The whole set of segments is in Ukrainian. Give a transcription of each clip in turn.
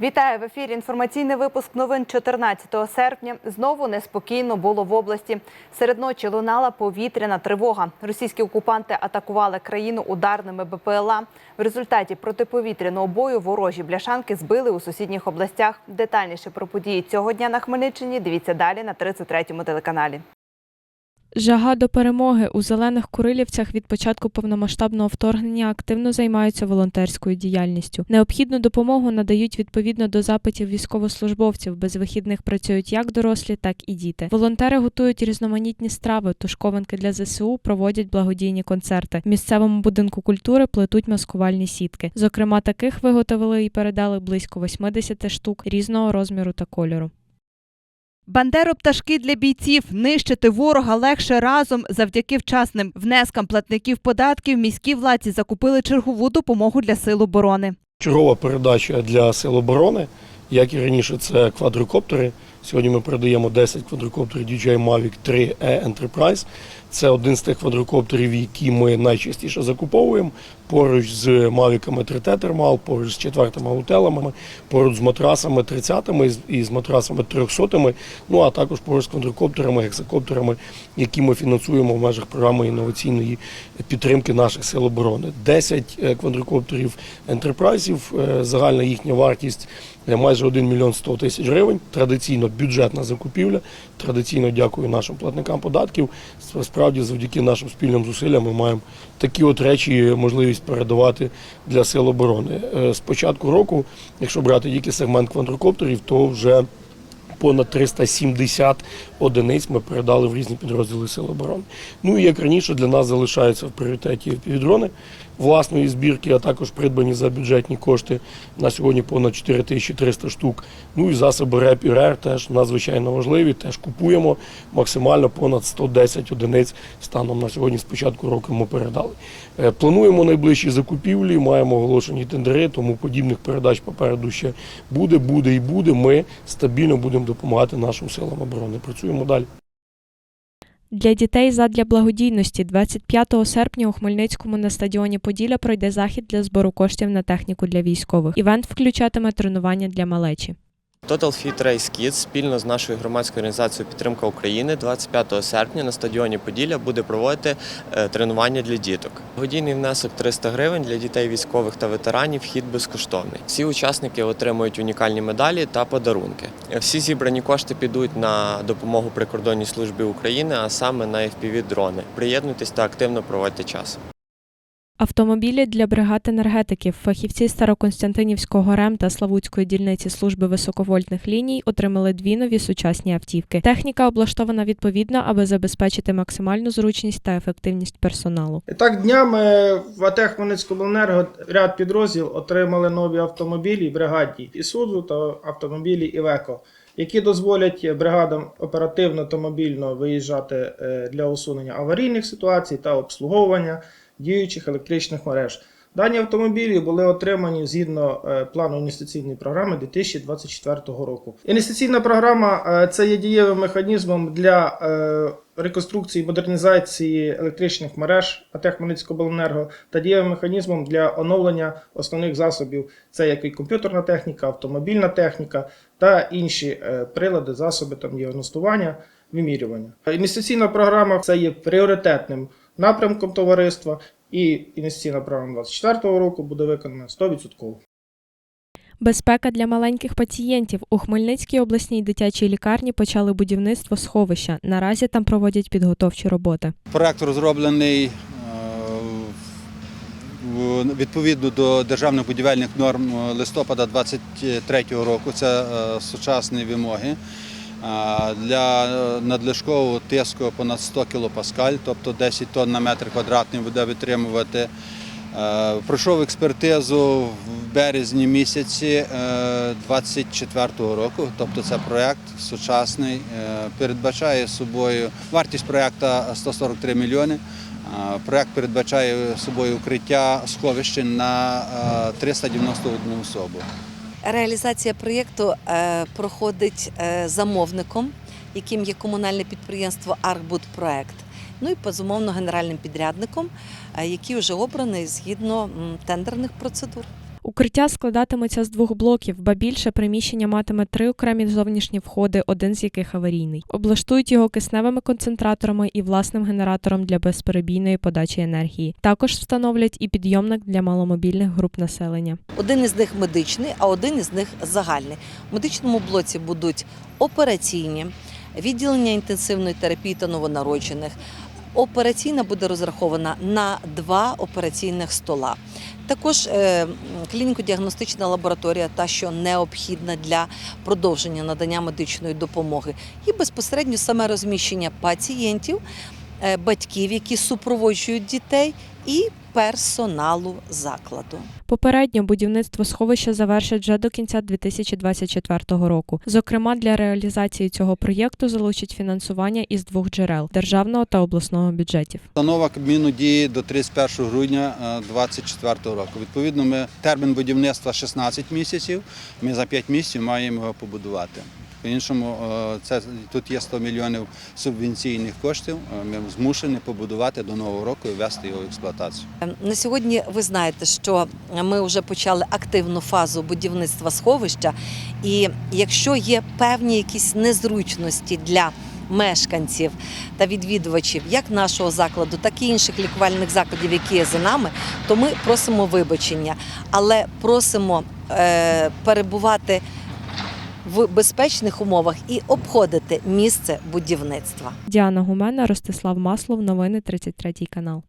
Вітаю в ефірі. Інформаційний випуск новин 14 серпня. Знову неспокійно було в області. Серед ночі лунала повітряна тривога. Російські окупанти атакували країну ударними БПЛА. В результаті протиповітряного бою ворожі бляшанки збили у сусідніх областях. Детальніше про події цього дня на Хмельниччині. Дивіться далі на 33-му телеканалі. Жага до перемоги у зелених Курилівцях від початку повномасштабного вторгнення активно займаються волонтерською діяльністю. Необхідну допомогу надають відповідно до запитів військовослужбовців. Без вихідних працюють як дорослі, так і діти. Волонтери готують різноманітні страви, тушкованки для ЗСУ, проводять благодійні концерти. В місцевому будинку культури плетуть маскувальні сітки. Зокрема, таких виготовили і передали близько 80 штук різного розміру та кольору. Бандеропташки для бійців нищити ворога легше разом завдяки вчасним внескам платників податків. Міські владці закупили чергову допомогу для сил оборони. Чергова передача для сил оборони. Як і раніше, це квадрокоптери. Сьогодні ми передаємо 10 квадрокоптерів DJI Mavic 3 E Enterprise. Це один з тих квадрокоптерів, які ми найчастіше закуповуємо. Поруч з мавіками 3T Thermal, поруч з четвертими готелами, поруч з матрасами 30-ми і з матрасами 300-ми, ну а також поруч з квадрокоптерами, гексакоптерами, які ми фінансуємо в межах програми інноваційної підтримки наших сил оборони. 10 е, квадрокоптерів ентерпрайзів, е, загальна їхня вартість е, майже 1 мільйон 100 тисяч гривень. Традиційно бюджетна закупівля. Традиційно дякую нашим платникам податків. Справді, завдяки нашим спільним зусиллям ми маємо такі от речі можливість передавати для сил оборони. Е, З початку року, якщо брати тільки сегмент квадрокоптерів, то вже понад 370 одиниць ми передали в різні підрозділи Сил оборони. Ну і як раніше для нас залишаються в пріоритеті півдрони власної збірки, а також придбані за бюджетні кошти на сьогодні понад 4300 штук. Ну і засоби РЕП і РЕР теж надзвичайно важливі. Теж купуємо максимально понад 110 одиниць станом на сьогодні. З початку року ми передали. Е, Плануємо найближчі закупівлі, маємо оголошені тендери, тому подібних передач попереду ще буде, буде і буде. Ми стабільно будемо допомагати нашим силам оборони. Працюємо далі. Для дітей задля благодійності 25 серпня у Хмельницькому на стадіоні Поділля пройде захід для збору коштів на техніку для військових. Івент включатиме тренування для малечі. Total Fit Race Kids спільно з нашою громадською організацією Підтримка України 25 серпня на стадіоні Поділля буде проводити е, тренування для діток. Годійний внесок 300 гривень для дітей військових та ветеранів. Вхід безкоштовний. Всі учасники отримують унікальні медалі та подарунки. Всі зібрані кошти підуть на допомогу прикордонній службі України, а саме на fpv дрони. Приєднуйтесь та активно проводьте час. Автомобілі для бригад енергетиків, фахівці Староконстантинівського РЕМ та Славутської дільниці служби високовольтних ліній отримали дві нові сучасні автівки. Техніка облаштована відповідно, аби забезпечити максимальну зручність та ефективність персоналу. Так, днями в АТ Хмельницькобленерго ряд підрозділ отримали нові автомобілі бригадні Ісузу та автомобілі Івеко, які дозволять бригадам оперативно та мобільно виїжджати е, для усунення аварійних ситуацій та обслуговування діючих електричних мереж. Дані автомобілі були отримані згідно е, плану інвестиційної програми 2024 року. Інвестиційна програма е, це є дієвим механізмом для е, реконструкції і модернізації електричних мереж АТ Хмельницькобленерго та дієвим механізмом для оновлення основних засобів, це як і комп'ютерна техніка, автомобільна техніка та інші прилади, засоби там діагностування, вимірювання. Інвестиційна програма це є пріоритетним напрямком товариства, і інвестиційна програма 2024 року буде виконана 100%. Безпека для маленьких пацієнтів у Хмельницькій обласній дитячій лікарні почали будівництво сховища. Наразі там проводять підготовчі роботи. Проект розроблений е, в- відповідно до державних будівельних норм е, листопада 2023 року. Це е, сучасні вимоги. Для е, надлишкового тиску понад 100 кПа, тобто 10 тонн на метр квадратний буде витримувати. Е, Пройшов експертизу в березні місяці 2024 року. Тобто це проєкт сучасний, е, передбачає собою вартість проєкту 143 мільйони. Е, Проєкт передбачає собою укриття сховища на е, 391 особу. Реалізація проєкту е, проходить е, замовником, яким є комунальне підприємство Аркбудпроект. Ну і безумовно генеральним підрядником, е, який вже обраний згідно тендерних процедур. Укриття складатиметься з двох блоків, ба більше приміщення матиме три окремі зовнішні входи, один з яких аварійний. Облаштують його кисневими концентраторами і власним генератором для безперебійної подачі енергії. Також встановлять і підйомник для маломобільних груп населення. Один із них медичний, а один із них загальний. В медичному блоці будуть операційні, відділення інтенсивної терапії та новонароджених. Операційна буде розрахована на два операційних стола. Також е, клініко-діагностична лабораторія, та що необхідна для продовження надання медичної допомоги, і безпосередньо саме розміщення пацієнтів, е, батьків, які супроводжують дітей, і персоналу закладу. Попередньо будівництво сховища завершать вже до кінця 2024 року. Зокрема, для реалізації цього проєкту залучать фінансування із двох джерел державного та обласного бюджетів. Постанова Кабміну діє до 31 грудня 2024 року. Відповідно, ми термін будівництва 16 місяців. Ми за 5 місяців маємо його побудувати. По-іншому, е, це тут є 100 мільйонів субвенційних коштів. Е, Ми змушені побудувати до нового року і ввести його в експлуатацію. На сьогодні ви знаєте, що ми вже почали активну фазу будівництва сховища, і якщо є певні якісь незручності для мешканців та відвідувачів як нашого закладу, так і інших лікувальних закладів, які є за нами, то ми просимо вибачення, але просимо е, перебувати в безпечних умовах і обходити місце будівництва. Діана Гумена, Ростислав Маслов, новини 33 канал.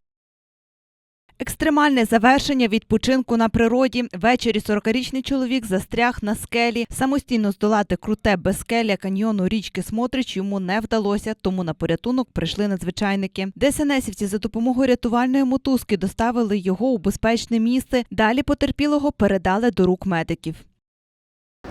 Екстремальне завершення відпочинку на природі. Ввечері 40-річний чоловік застряг на скелі. Самостійно здолати круте безскелля каньйону річки Смотрич йому не вдалося, тому на порятунок прийшли надзвичайники. ДСНСівці за допомогою рятувальної мотузки доставили його у безпечне місце. Далі потерпілого передали до рук медиків.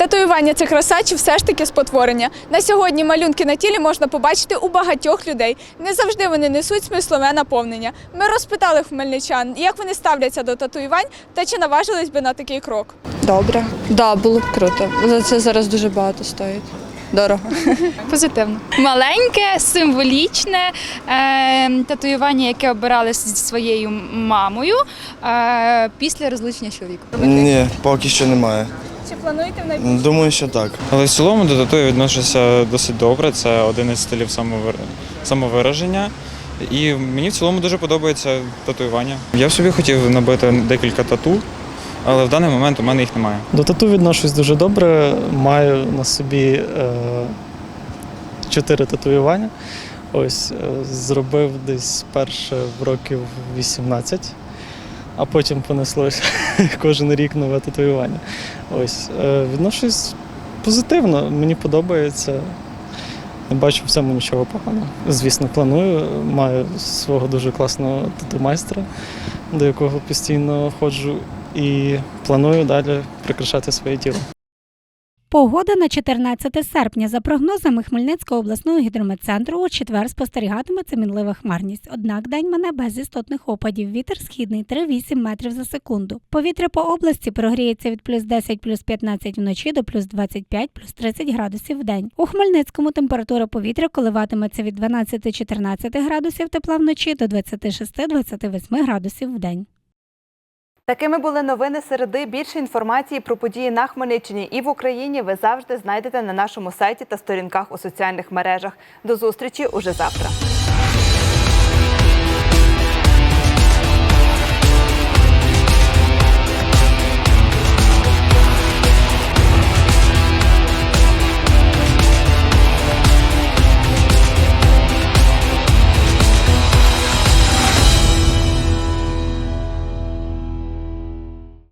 Татуювання це краса чи все ж таки спотворення. На сьогодні малюнки на тілі можна побачити у багатьох людей. Не завжди вони несуть смислове наповнення. Ми розпитали хмельничан, як вони ставляться до татуювань та чи наважились би на такий крок. Добре. Да, було б круто. За це зараз дуже багато стоїть. Дорого. Позитивно. Маленьке, символічне е, татуювання, яке обирали зі своєю мамою е, після розлучення чоловіка. Ні, поки що немає. Чи плануєте в найближчому? Думаю, що так. Але в цілому до тату я відношуся досить добре. Це один із стилів самовир- самовираження. І мені в цілому дуже подобається татуювання. Я собі хотів набити декілька тату, але в даний момент у мене їх немає. До тату відношусь дуже добре. Маю на собі е, чотири татуювання. Ось е, зробив десь перше в років 18, а потім понеслося кожен рік нове татуювання. Ось е, відношусь позитивно, мені подобається. Не бачу в цьому нічого поганого. Звісно, планую. Маю свого дуже класного тату-майстра, до якого постійно ходжу, і планую далі прикрашати своє тіло. Погода на 14 серпня. За прогнозами Хмельницького обласного гідрометцентру, у четвер спостерігатиметься мінлива хмарність. Однак день мене без істотних опадів. Вітер східний 3-8 метрів за секунду. Повітря по області прогріється від плюс 10, плюс 15 вночі до плюс 25, плюс 30 градусів в день. У Хмельницькому температура повітря коливатиметься від 12-14 градусів тепла вночі до 26-28 градусів в день. Такими були новини середи. Більше інформації про події на Хмельниччині і в Україні ви завжди знайдете на нашому сайті та сторінках у соціальних мережах. До зустрічі уже завтра.